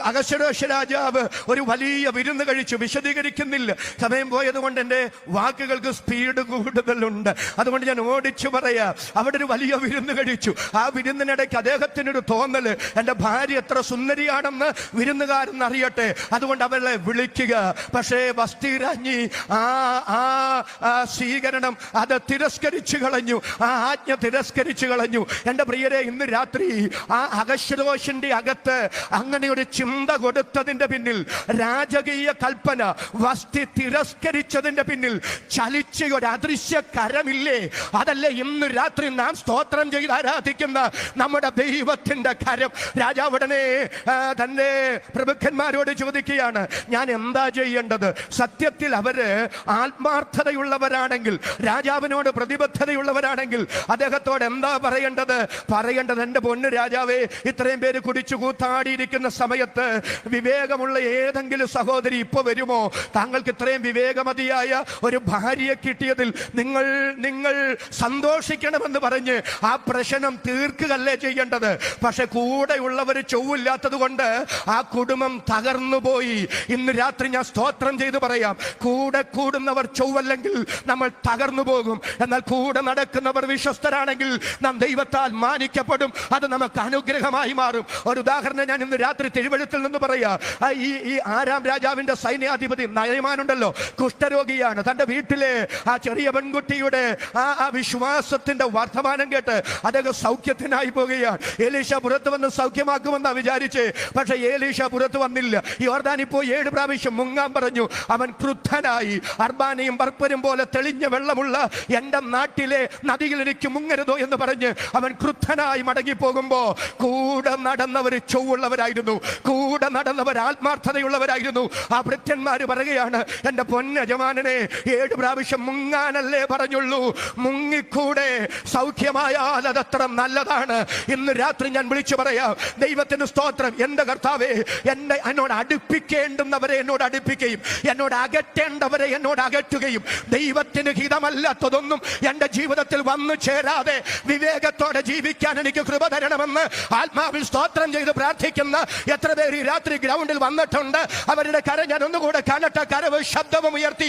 അഗശ്വരോഷ രാജാവ് ഒരു വലിയ വിരുന്ന് കഴിച്ചു. വിശദീകരിക്കുന്നില്ല. സമയം പോയത് കൊണ്ട് എന്റെ വാക്കുകൾക്ക് സ്പീഡ് കൂടുതലുണ്ട്. അതുകൊണ്ട് ഞാൻ ഓടിച്ചു പറയാ അവിടെ ഒരു വലിയ വിരുന്ന് കഴിച്ചു. ആ വിരുന്നിനിടയ്ക്ക് അദ്ദേഹത്തിനൊരു തോന്നൽ എന്റെ ഭാര്യ എത്ര സുന്ദരിയാണെന്ന് വിരുന്നുകാരൻ അറിയട്ടെ. അതുകൊണ്ട് അവളെ വിളിക്കുക. പക്ഷേ വസ്തിരാഞ്ഞി ആ ആ സ്വീകരണം അത് തിരസ്കരിച്ചു കളഞ്ഞു. ആ ആജ്ഞ തിരസ്കരിച്ചു കളഞ്ഞു. എന്റെ പ്രിയരെ ഇന്ന് രാത്രി ആ അകശ്രോഷിന്റെ അകത്ത് അങ്ങനെ ഒരു ചിന്ത കൊടുത്തതിന്റെ പിന്നിൽ രാജകീയ കൽപ്പന വസ്തി തിരസ്കരിച്ചതിന്റെ പിന്നിൽ ചലിച്ച ഒരു അദൃശ്യ കരമില്ലേ? അതല്ലേ ഇന്ന് രാത്രി നാം സ്തോത്രം ചെയ്ത് ആരാധിക്കുന്ന നമ്മുടെ ദൈവത്തിന്റെ കരം? രാജാവ് ഉടനെ തന്റെ പ്രമുഖന്മാരോട് ചോദിക്കുകയാണ് ഞാൻ എന്താ ചെയ്യേണ്ടത്? സത്യത്തിൽ അവർ ആത്മാർത്ഥതയുള്ളവരാണെങ്കിൽ രാജാവിനോട് പ്രതിബദ്ധതയുള്ളവരാണെങ്കിൽ അദ്ദേഹത്തോട് എന്താ പറയേണ്ടത്? പറയേണ്ടത് എന്റെ പൊന്ന് രാജാവേ ഇത്രയും പേര് കുടിച്ചു കൂത്താടിയിരിക്കുന്ന സമയത്ത് വിവേകമുള്ള ഏതെങ്കിലും സഹോദരി ഇപ്പൊ വരുമോ? താങ്കൾക്ക് ഇത്രയും വിവേകമതിയായ ഒരു ഭാര്യയെ കിട്ടിയതിൽ നിങ്ങൾ നിങ്ങൾ സന്തോഷിക്കണമെന്ന് പറഞ്ഞ് ആ പ്രശ്നം തീർക്കുകയല്ലേ ചെയ്യേണ്ടത്? പക്ഷെ കൂടെയുള്ളവർ ചൊവ്വില്ലാത്തത് കൊണ്ട് ആ കുടുംബം തകർന്നു പോയി. ഇന്ന് രാത്രി ഞാൻ സ്തോത്രം ചെയ്ത് പറയാം. കൂടെ കൂടുന്നവർ ചൊവ്വല്ലെങ്കിൽ നമ്മൾ തകർന്നു പോകും. എന്നാൽ കൂടെ നടക്കുന്നവർ വിശ്വസ്തരാണെങ്കിൽ നാം ദൈവത്താൽ മാനിക്കപ്പെടും. അത് നമുക്ക് അനുഗ്രഹമായി മാറും. ഒരു ഉദാഹരണം ഞാൻ ഇന്ന് രാത്രി തിരുവഴുത്തിൽ നിന്ന് പറയാ ഈ ഈ ആരാം രാജാവിന്റെ സൈന്യാധിപതി നയമാനുണ്ടല്ലോ കുഷ്ഠരോഗിയാണ്. തന്റെ വീട്ടിലെ ആ ചെറിയ പെൺകുട്ടിയുടെ ആ ആ വിശ്വാസത്തിന്റെ വർത്തമാനം കേട്ട് അദ്ദേഹം സൗഖ്യത്തിനായി പോകുകയാണ് ഏലീഷ പുറത്ത് വന്ന് സൗഖ്യമാക്കുമെന്നാ വിചാരിച്ച്. പക്ഷെ ഏലീഷ പുറത്ത് വന്നില്ല. യോർദാൻ ഇപ്പോൾ ഏഴ് പ്രാവശ്യം മുങ്ങാൻ പറഞ്ഞു. അവൻ ക്രുദ്ധനായി. അർബാനയും ബർപ്പരും പോലെ തെളിഞ്ഞ വെള്ളമുള്ള എന്റെ നാട്ടിലെ നദിയിൽ എനിക്ക് മുങ്ങരുതോ എന്ന് പറഞ്ഞ് അവൻ ക്രുദ്ധനായി മടങ്ങി പോകുമ്പോ കൂടെ നടന്നവർ ചൊവ്വുള്ളവരായിരുന്നു. കൂടെ നടന്നവർ ആത്മാർത്ഥതയുള്ളവരായിരുന്നു. ആ ഭൃത്യന്മാര് പറയുകയാണ് എന്റെ പൊന്നജമാനനെ ഏഴ് പ്രാവശ്യം മുങ്ങാനല്ലേ പറഞ്ഞുള്ളൂ. മുങ്ങിക്കൂടെ. സൗഖ്യമായാൽ അതത്ര നല്ലതാണ്. ഇന്ന് രാത്രി ഞാൻ വിളിച്ചു പറയാം ദൈവത്തിന് സ്തോത്രം. എന്റെ കർത്താവേ? എന്നെ എന്നോട് അടുപ്പിക്കേണ്ടുന്നവരെ എന്നോട് അടുപ്പിക്കുകയും എന്നോട് അകറ്റേണ്ടവരെ എന്നോട് അകറ്റുകയും ദൈവത്തിന് ഹിതമല്ലാത്തതൊന്നും എന്റെ ജീവിതത്തിൽ വന്നു ചേരാതെ വിവേകത്തോടെ ജീവിക്കാൻ എനിക്ക് കൃപ തരണമെന്ന് ആത്മാവിൽ സ്തോത്രം ചെയ്ത് പ്രാർത്ഥിക്കുന്ന എത്ര പേര് ഈ രാത്രി ഗ്രൗണ്ടിൽ വന്നിട്ടുണ്ട്. അവരുടെ കര ഞാൻ ഒന്നുകൂടെ കാണട്ടെ കരവ് ശബ്ദവും ഉയർത്തി.